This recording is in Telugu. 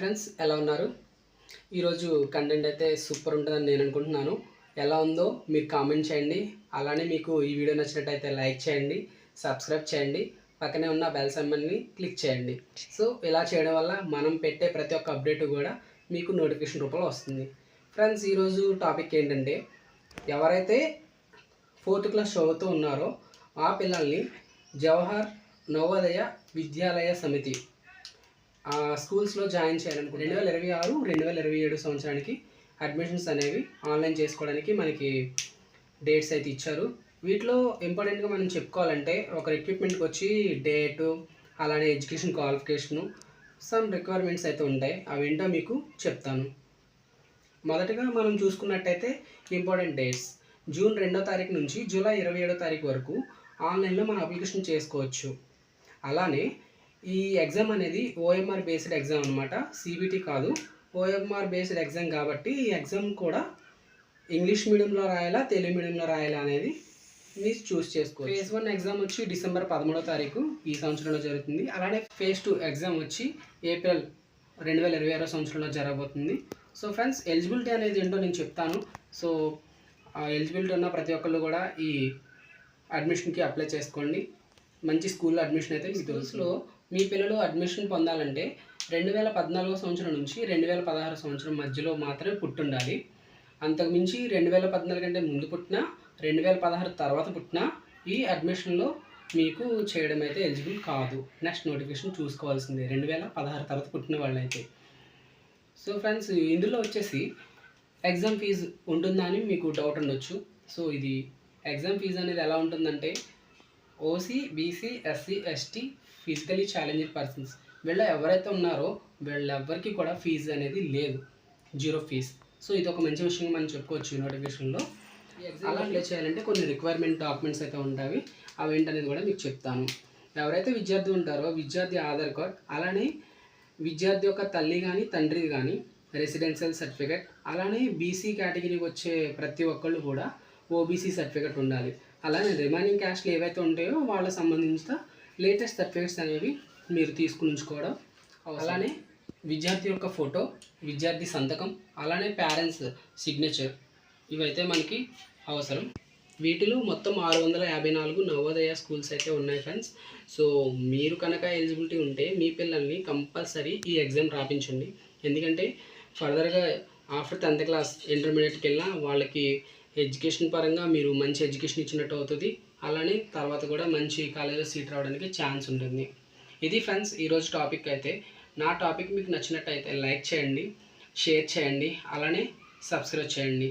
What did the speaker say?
ఫ్రెండ్స్ ఎలా ఉన్నారు? ఈరోజు కంటెంట్ అయితే సూపర్ ఉంటుందని నేను అనుకుంటున్నాను. ఎలా ఉందో మీరు కామెంట్ చేయండి. అలానే మీకు ఈ వీడియో నచ్చినట్టయితే లైక్ చేయండి సబ్స్క్రైబ్ చేయండి పక్కనే ఉన్న బెల్ సమ్మన్ని క్లిక్ చేయండి. సో ఇలా చేయడం వల్ల మనం పెట్టే ప్రతి ఒక్క అప్డేట్ కూడా మీకు నోటిఫికేషన్ రూపంలో వస్తుంది. ఫ్రెండ్స్ ఈరోజు టాపిక్ ఏంటంటే ఎవరైతే ఫోర్త్ క్లాస్ చదువుతూ ఉన్నారో ఆ పిల్లల్ని జవహర్ నవోదయ విద్యాలయ సమితి స్కూల్స్లో జాయిన్ చేయాలనుకుంటే రెండు వేల ఇరవై ఆరు రెండు వేల ఇరవై ఏడు సంవత్సరానికి అడ్మిషన్స్ అనేవి ఆన్లైన్ చేసుకోవడానికి మనకి డేట్స్ అయితే ఇచ్చారు. వీటిలో ఇంపార్టెంట్గా మనం చెప్పుకోవాలంటే ఒక రిక్రూట్మెంట్కి వచ్చి డేటు అలానే ఎడ్యుకేషన్ క్వాలిఫికేషను సమ్ రిక్వైర్మెంట్స్ అయితే ఉంటాయి. అవేంటో మీకు చెప్తాను. మొదటగా మనం చూసుకున్నట్టయితే ఇంపార్టెంట్ డేట్స్. జూన్ రెండో తారీఖు నుంచి జూలై ఇరవై ఏడో తారీఖు వరకు ఆన్లైన్లో మనం అప్లికేషన్ చేసుకోవచ్చు. అలానే ఈ ఎగ్జామ్ అనేది ఓఎంఆర్ బేస్డ్ ఎగ్జామ్ అనమాట సిబిటి కాదు. ఓఎంఆర్ బేస్డ్ ఎగ్జామ్ కాబట్టి ఈ ఎగ్జామ్ కూడా ఇంగ్లీష్ మీడియంలో రాయాలా తెలుగు మీడియంలో రాయాలా అనేది మీరు చూస్ చేసుకోవచ్చు. ఫేజ్ వన్ ఎగ్జామ్ వచ్చి డిసెంబర్ పదమూడో తారీఖు ఈ సంవత్సరంలో జరుగుతుంది. అలానే ఫేజ్ టూ ఎగ్జామ్ వచ్చి ఏప్రిల్ రెండు వేల ఇరవై ఆరో సంవత్సరంలో జరగబోతుంది. సో ఫ్రెండ్స్ ఎలిజిబిలిటీ అనేది ఏంటో నేను చెప్తాను. సో ఎలిజిబిలిటీ ఉన్న ప్రతి ఒక్కళ్ళు కూడా ఈ అడ్మిషన్కి అప్లై చేసుకోండి. మంచి స్కూల్లో అడ్మిషన్ అయితే మీకు తెలుసులో మీ పిల్లలు అడ్మిషన్ పొందాలంటే రెండు వేల పద్నాలుగో సంవత్సరం నుంచి రెండు వేల పదహారు సంవత్సరం మధ్యలో మాత్రమే పుట్టుండాలి. అంతకుమించి రెండు వేల పద్నాలుగు కంటే ముందు పుట్టిన రెండు వేల పదహారు తర్వాత పుట్టిన ఈ అడ్మిషన్లో మీకు చేయడం అయితే ఎలిజిబుల్ కాదు. నెక్స్ట్ నోటిఫికేషన్ చూసుకోవాల్సిందే. రెండు వేల పదహారు తర్వాత పుట్టిన వాళ్ళైతే. సో ఫ్రెండ్స్ ఇందులో వచ్చేసి ఎగ్జామ్ ఫీజు ఉంటుందా అని మీకు డౌట్ ఉండొచ్చు. సో ఇది ఎగ్జామ్ ఫీజు అనేది ఎలా ఉంటుందంటే OC BC SC ST physically challenged persons వీళ్ళ ఎవరైతే ఉన్నారో వీళ్ళెవ్వరికి కూడా ఫీజు అనేది లేదు. జీరో ఫీజ్ సో ఇది ఒక మంచి విషయం మనం చెప్పుకోవచ్చు నోటిఫికేషన్లో అలా అప్లై చేయాలంటే కొన్ని రిక్వైర్మెంట్ డాక్యుమెంట్స్ అయితే ఉంటాయి. అవి ఏంటనేది కూడా మీకు చెప్తాను. ఎవరైతే విద్యార్థి ఉంటారో విద్యార్థి ఆధార్ కార్డ్ అలానే విద్యార్థి యొక్క తల్లి కానీ తండ్రి కానీ రెసిడెన్షియల్ సర్టిఫికేట్ అలానే బీసీ కేటగిరీకి వచ్చే ప్రతి ఒక్కళ్ళు కూడా ఓబీసీ సర్టిఫికేట్ ఉండాలి. అలానే రిమైనింగ్ క్యాస్ట్లు ఏవైతే ఉంటాయో వాళ్ళకి సంబంధించిన లేటెస్ట్ సర్టిఫికేట్స్ అనేవి మీరు తీసుకుని ఉంచుకోవడం అలానే విద్యార్థి యొక్క ఫోటో విద్యార్థి సంతకం అలానే పేరెంట్స్ సిగ్నేచర్ ఇవైతే మనకి అవసరం. వీటిలో మొత్తం ఆరు వందల యాభై నాలుగు నవోదయ స్కూల్స్ అయితే ఉన్నాయి ఫ్రెండ్స్ సో మీరు కనుక ఎలిజిబిలిటీ ఉంటే మీ పిల్లల్ని కంపల్సరీ ఈ ఎగ్జామ్ రాపించండి. ఎందుకంటే ఫర్దర్గా ఆఫ్టర్ టెన్త్ క్లాస్ ఇంటర్మీడియట్కి వెళ్ళినా వాళ్ళకి ఎడ్యుకేషన్ పరంగా మీరు మంచి ఎడ్యుకేషన్ ఇచ్చినట్టు అవుతుంది. అలానే తర్వాత కూడా మంచి కాలేజీలో సీట్ రావడానికి ఛాన్స్ ఉంటుంది. ఇది ఫ్రెండ్స్ ఈరోజు టాపిక్ అయితే. నా టాపిక్ మీకు నచ్చినట్టయితే లైక్ చేయండి షేర్ చేయండి అలానే సబ్స్క్రైబ్ చేయండి.